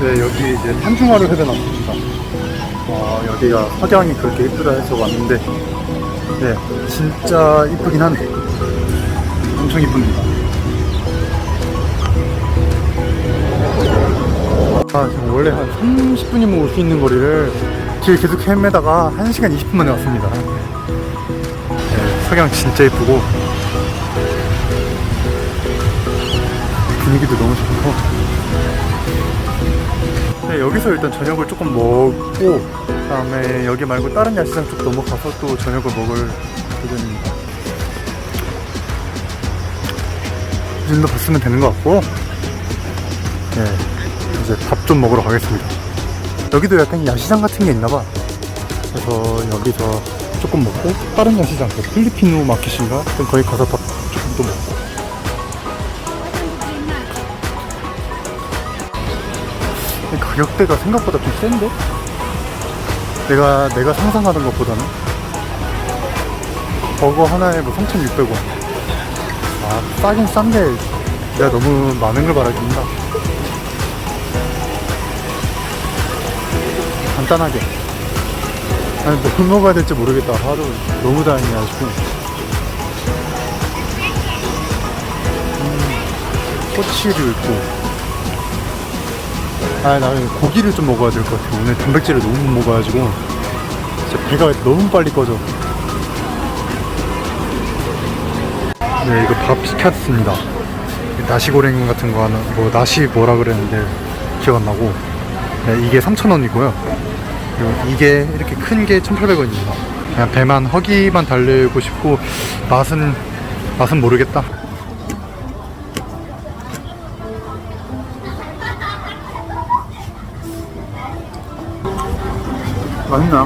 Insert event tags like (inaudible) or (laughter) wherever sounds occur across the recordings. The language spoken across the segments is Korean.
네, 여기 이제 탄중화를 해변 왔습니다. 어, 여기가 석양이 그렇게 이쁘다 해서 왔는데, 네, 진짜 이쁘긴 하네. 엄청 이쁩니다. 아, 지금 원래 한 30분이면 올 수 있는 거리를 길 계속 헤매다가 1시간 20분 만에 왔습니다. 네, 석양 진짜 이쁘고, 분위기도 너무 좋고, 네, 여기서 일단 저녁을 조금 먹고 그다음에 여기 말고 다른 야시장 쪽 넘어가서 또 저녁을 먹을 예정입니다. 이 정도 봤으면 되는 것 같고 네, 이제 밥 좀 먹으러 가겠습니다. 여기도 약간 야시장 같은 게 있나 봐. 그래서 여기서 조금 먹고 다른 야시장, 그 필리핀노 마켓인가? 거기 가서 밥 조금 또 먹고 가격대가 생각보다 좀 센데? 내가, 내가 상상하던 것보다는? 버거 하나에 뭐 3,600원. 아, 싸긴 싼데, 내가 너무 많은 걸 바라긴다. 간단하게. 아니, 뭘 먹어야 될지 모르겠다. 하루 너무 다행이가지고. 음, 꼬치류 있고. 아, 나는 고기를 좀 먹어야 될 것 같아. 오늘 단백질을 너무 못 먹어가지고 진짜 배가 너무 빨리 꺼져. 네, 이거 밥 시켰습니다. 나시고랭 같은 거 하나, 뭐 나시 뭐라 그랬는데 기억 안 나고. 네, 이게 3,000원이고요. 그리고 이게 이렇게 큰 게 1,800원입니다. 그냥 배만 허기만 달래고 싶고 맛은 맛은 모르겠다. 맛있나?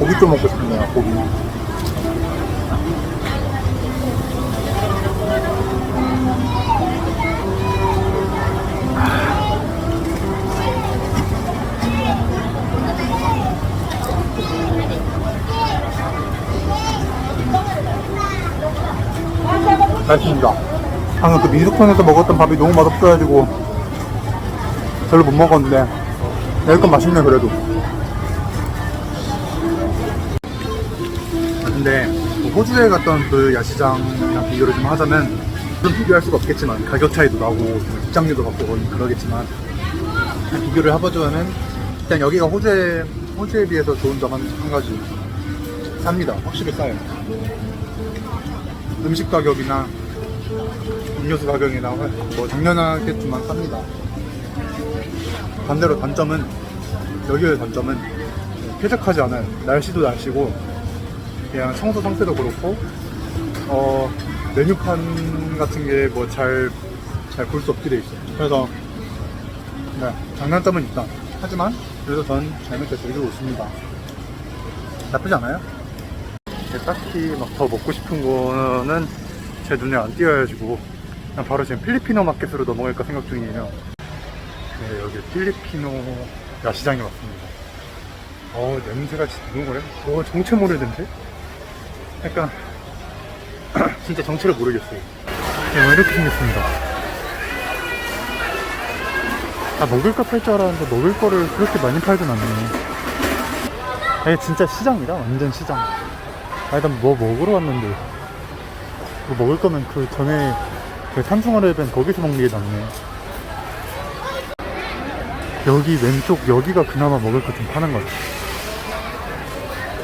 고기 좀 먹고 싶네요, 고기. 맛있습니다. 방금 그 민속촌에서 먹었던 밥이 너무 맛없어가지고 별로 못 먹었는데 여기 건 맛있네 그래도. 아, 근데 뭐 호주에 갔던 그 야시장이랑 비교를 좀 하자면 좀 비교할 수가 없겠지만 가격 차이도 나고 좀 입장료도 받고 거의 그러겠지만 그냥 비교를 해보자면은 일단 여기가 호주에 호주에 비해서 좋은 점 한 가지 쌉니다. 확실히 싸요. 음식 가격이나 음료수 가격이나 뭐 당연하겠지만 쌉니다 반대로 단점은 여기의 단점은 쾌적하지 않아요. 날씨도 날씨고 그냥 청소 상태도 그렇고 어 메뉴판 같은 게 뭐 잘 잘 볼 수 없게 돼 있어요. 그래서 네, 장단점은 있다. 하지만 그래도 전 재밌게 즐기고 있습니다. 나쁘지 않아요? 이제 딱히 막 더 먹고 싶은 거는 제 눈에 안 띄어가지고 바로 지금 필리핀어 마켓으로 넘어갈까 생각 중이에요. 네, 여기 필리피노 야시장에 왔습니다. 어, 냄새가 진짜 너무 그래? 어, 정체 모를 냄새? 약간, (clears throat) 진짜 정체를 모르겠어요. 네, 이렇게 생겼습니다. 아, 먹을 거 팔 줄 알았는데 먹을 거를 그렇게 많이 팔진 않네. 이게 진짜 시장이다, 완전 시장. 아, 일단 뭐 먹으러 왔는데. 뭐 먹을 거면 그 전에 그 산중어를 밴 거기서 먹는 게 낫네. 여기 왼쪽 여기가 그나마 먹을 거좀 파는 것 같아.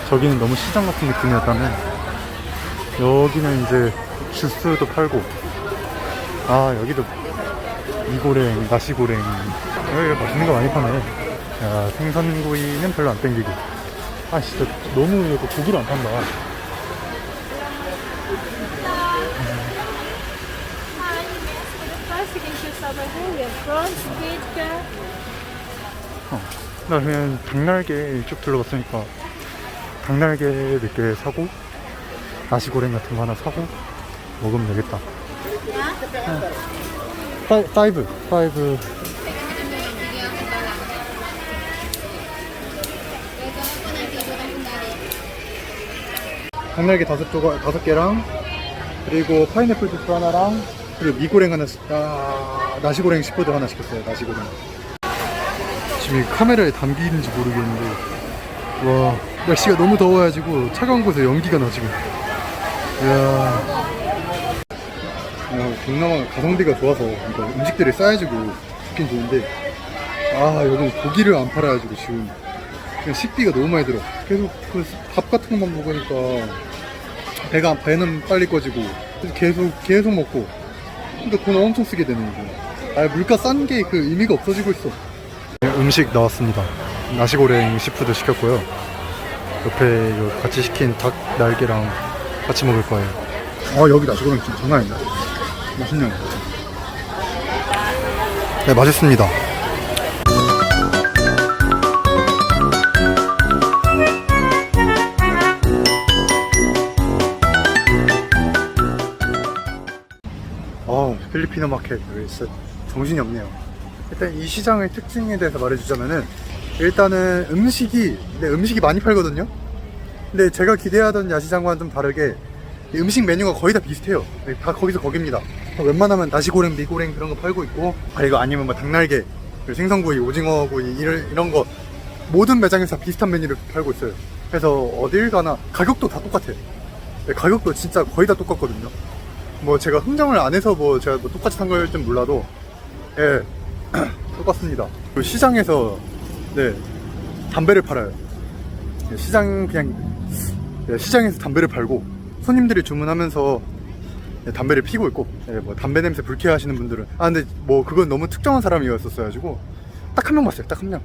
저기는 너무 시장 같은 느낌이었다면 여기는 이제 주스도 팔고 아 여기도 이고랭, 나시고랭 여기 맛있는 거 많이 파네. 야 생선구이는 별로 안 땡기고 아 진짜 너무 여기 고기를 안 판다. 어, 나 그냥 닭날개 쭉 둘러봤으니까 닭날개 몇 개 사고 나시고랭 같은 거 하나 사고 먹으면 되겠다. 어. 파이, 파이브, 파이브. 닭날개 다섯 조각, 다섯 개랑 그리고 파인애플 주스 하나랑 그리고 미고랭 하나, 시- 아, 나시고랭 시푸드 하나 시켰어요. 나시고랭. 이 카메라에 담기는지 모르겠는데, 와, 날씨가 너무 더워가지고 차가운 곳에 연기가 나 지금. 이야. 야, 동남아 가성비가 좋아서 그러니까 음식들이 싸가지고 좋긴 좋은데, 아, 여기 고기를 안 팔아가지고 지금 그냥 식비가 너무 많이 들어. 계속 그 밥 같은 것만 먹으니까 배가 배는 빨리 꺼지고 계속 계속 먹고 그러니까 돈 엄청 쓰게 되는 거죠. 아 물가 싼 게 그 의미가 없어지고 있어. 음식 나왔습니다. 나시고랭 시푸드 시켰고요. 옆에 요 같이 시킨 닭 날개랑 같이 먹을 거예요. 아 여기 나시고랭 진짜 장난 아니다. 맛있네요. 네 맛있습니다. 아 필리피노 마켓 여기 진짜 정신이 없네요. 일단 이 시장의 특징에 대해서 말해주자면은 일단은 음식이 네, 음식이 많이 팔거든요. 근데 제가 기대하던 야시장과는 좀 다르게 이 음식 메뉴가 거의 다 비슷해요. 네, 다 거기서 거깁니다. 웬만하면 나시고랭, 미고랭 그런 거 팔고 있고 아 이거 아니면 뭐 닭날개, 그리고 생선구이, 오징어구이 이런, 이런 거 모든 매장에서 다 비슷한 메뉴를 팔고 있어요. 그래서 어딜 가나 가격도 다 똑같아요. 네, 가격도 진짜 거의 다 똑같거든요. 뭐 제가 흥정을 안 해서 뭐 제가 뭐 똑같이 산걸좀 몰라도 예 (clears throat) 똑같습니다. 그 시장에서 네 담배를 팔아요. 네, 시장 그냥 네, 시장에서 담배를 팔고 손님들이 주문하면서 네, 담배를 피고 있고 네, 뭐 담배 냄새 불쾌하시는 분들은 아 근데 뭐 그건 너무 특정한 사람이었었어 가지고 딱 한 명 봤어요. 딱 한 명.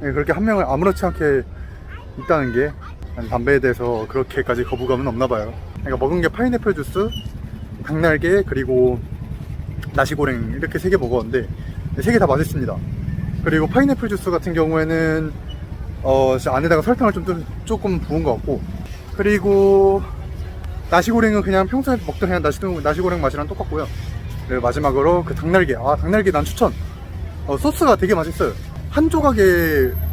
네, 그렇게 한 명을 아무렇지 않게 있다는 게난 담배에 대해서 그렇게까지 거부감은 없나 봐요. 그러니까 먹은 게 파인애플 주스, 닭날개 그리고 나시고랭 이렇게 세 개 먹었는데 세 개 다 맛있습니다. 그리고 파인애플 주스 같은 경우에는 어 안에다가 설탕을 좀, 좀 조금 부은 것 같고 그리고 나시고랭은 그냥 평소에 먹던 그냥 나시, 나시고랭 맛이랑 똑같고요. 그리고 마지막으로 그 닭날개 아 닭날개 난 추천. 어, 소스가 되게 맛있어요. 한 조각에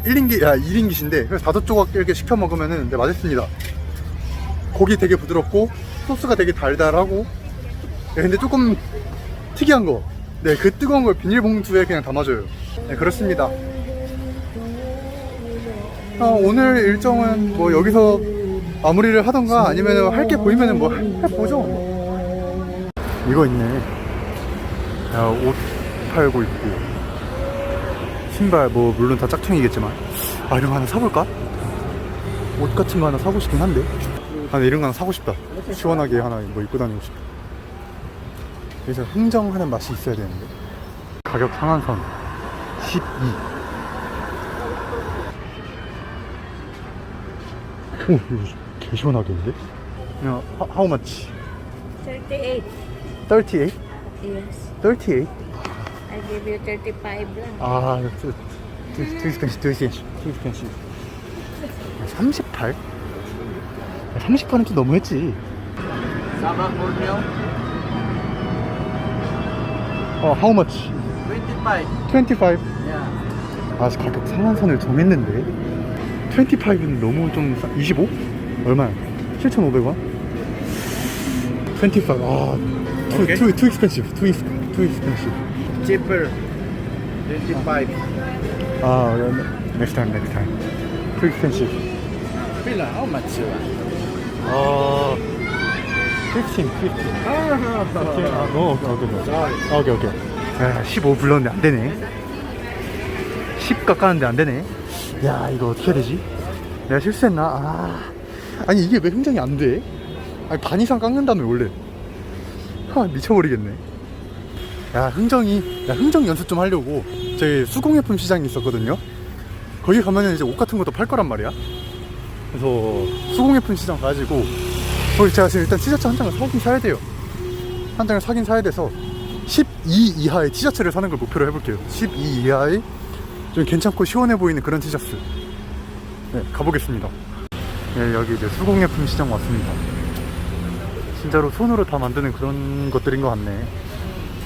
1인기, 아, 1인기신데, 그래서 다섯 조각 이렇게 시켜 먹으면은 네, 맛있습니다. 고기 되게 부드럽고, 소스가 되게 달달하고, 네, 근데 조금 특이한 거. 네, 그 뜨거운 걸 비닐봉투에 그냥 담아줘요. 네, 그렇습니다. 어, 오늘 일정은 뭐 여기서 마무리를 하던가 아니면 할 게 보이면은 뭐 해보죠. 이거 있네. 야, 옷 팔고 있고. 신발 뭐 물론 다 짝퉁이겠지만 아 이런 거 하나 사볼까? 옷 같은 거 하나 사고 싶긴 한데 아 이런 거 하나 사고 싶다 시원하게 하나 뭐 입고 다니고 싶다 그래서 흥정하는 맛이 있어야 되는데 가격 상한선 12 오 이거 개 시원하겠는데? 야, how, how much? 38. 38? Yes. 38? I give you 35 lang. 아, too, too, too expensive, too expensive, too expensive. 38? 38은 좀 너무했지. Sama Borneo, 어, how much? 25. 25. Yeah. 아, 가격 상한선을 정했는데. 25는 너무 좀 싸, 25? 얼마야? 7,500원? 25. 아, too, Okay. too, too expensive, too, ex- too expensive. Cheaper. 25. 아, next time, next time. Too expensive. Pila, how much you want? 어, 15, 15. 아, 오케이. 아, 오케이, 오케이. 야, 15 불렀는데 안 되네. 10 깎았는데 안 되네. 야, 이거 어떻게 해야 되지? 내가 실수했나? 아, 아니, 이게 왜 흥정이 안 돼? 아니, 반 이상 깎는다며, 원래. 아, 미쳐버리겠네. 야, 흥정이, 야, 흥정 연습 좀 하려고. 저희 수공예품 시장이 있었거든요. 거기 가면은 이제 옷 같은 것도 팔 거란 말이야. 그래서 수공예품 시장 가가지고 거기 제가 지금 일단 티셔츠 한 장을 사긴 사야 돼요. 한 장을 사긴 사야 돼서 12 이하의 티셔츠를 사는 걸 목표로 해볼게요. 12 이하의 좀 괜찮고 시원해 보이는 그런 티셔츠. 네 가보겠습니다. 네 여기 이제 수공예품 시장 왔습니다. 진짜로 손으로 다 만드는 그런 것들인 것 같네.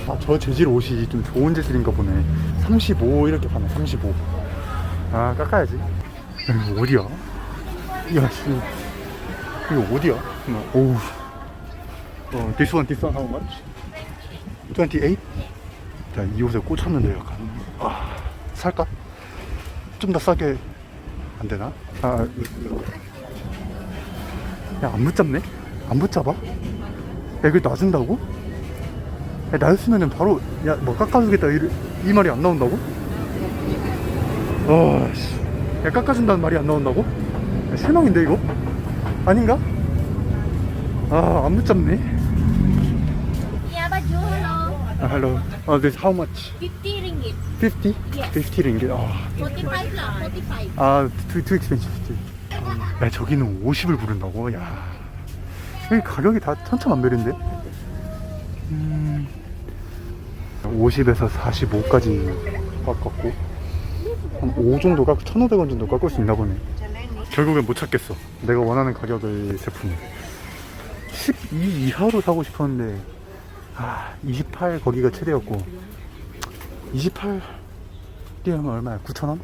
아 저 재질 옷이 좀 좋은 재질인가 보네. 35 이렇게 파네 35 아 깎아야지. 야, 이거 어디야? 야, 씨. 이거 어디야? 잠깐만. 오우. 어, this one, this one, how much? 28? 자, 이 옷에 꽂혔는데 약간 아, 살까? 좀 더 싸게 안 되나? 아, 야, 안 붙잡네? 안 붙잡아? 야, 이걸 놔준다고? 야, 나였으면은 바로, 야, 뭐 깎아주겠다, 이, 이 말이 안 나온다고? 어, 씨. 야, 깎아준다는 말이 안 나온다고? 야, 실망인데, 이거? 아닌가? 아, 안 붙잡네. Yeah, but you hello. 아, hello. 어, this how much? 50 ringgit. 50? Yes. 50 ringgit. 아, 45 lang, 45. 아, too, too expensive. 야, 저기는 50을 부른다고? 야. 여기 가격이 다 천차만별인데? 음, 50에서 45까지 깎았고, 한 5 정도 깎, 1,500원 정도 깎을 수 있나 보네. 결국엔 못 찾겠어. 내가 원하는 가격의 제품. 12 이하로 사고 싶었는데, 아, 28 거기가 최대였고, 28 뛰면 얼마야? 9,000원?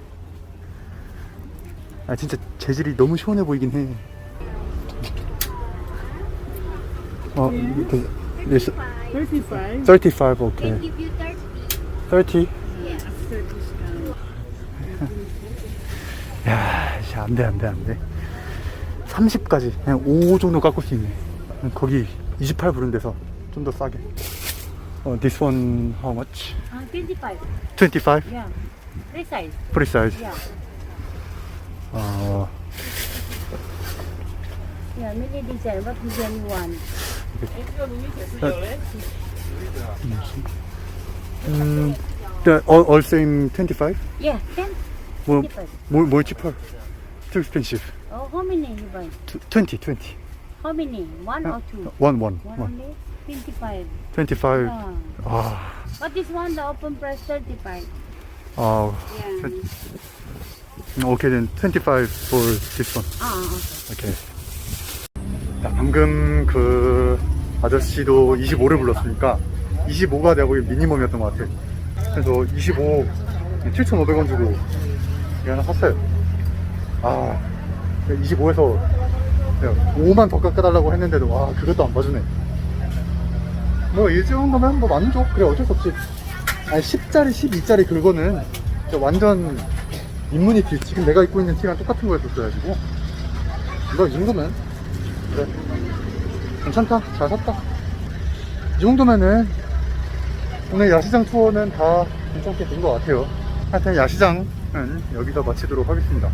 아 진짜 재질이 너무 시원해 보이긴 해. 어, 그, yes, 35. 35, 오케이. They give you 30. 30. Yeah. 야, 씨, 안 돼, 안 돼, 안 돼. 30까지, 그냥 5 정도 깎을 수 있네. 거기 28 부른 데서 좀 더 싸게. 어, this one, how much? Uh, 25. 25? Yeah. Precise. Precise. Yeah. 어, Yeah, many design. What design you want? 음, the, all, all same 25? Yeah, 10. 뭐, 25. 뭘, 뭘 cheaper? Too expensive. Oh, how many you buy? Tw- 20, 20. How many? One or two? One, one, One one. only? 25. 25. Yeah. 아, But this one, the open price 35. 아, Yeah. okay then 25 for this one. Ah, okay. 오케이. 자, 방금 그 아저씨도 25를 불렀으니까 25가 내가 보기 미니멈이었던 것 같아. 그래서 25, 7,500원 주고 이거 하나 샀어요. 아, 25에서 5만 더 깎아달라고 했는데도 와 그것도 안 봐주네. 뭐 이 정도면 뭐 만족. 그래 어쩔 수 없지. 아니 10짜리, 12짜리 그거는 완전 인문이 티. 지금 내가 입고 있는 티랑 똑같은 거였었어가지고 이거 이 정도면 그래 괜찮다 잘 샀다 이 정도면은 오늘 야시장 투어는 다 괜찮게 된 것 같아요 하여튼 야시장은 여기서 마치도록 하겠습니다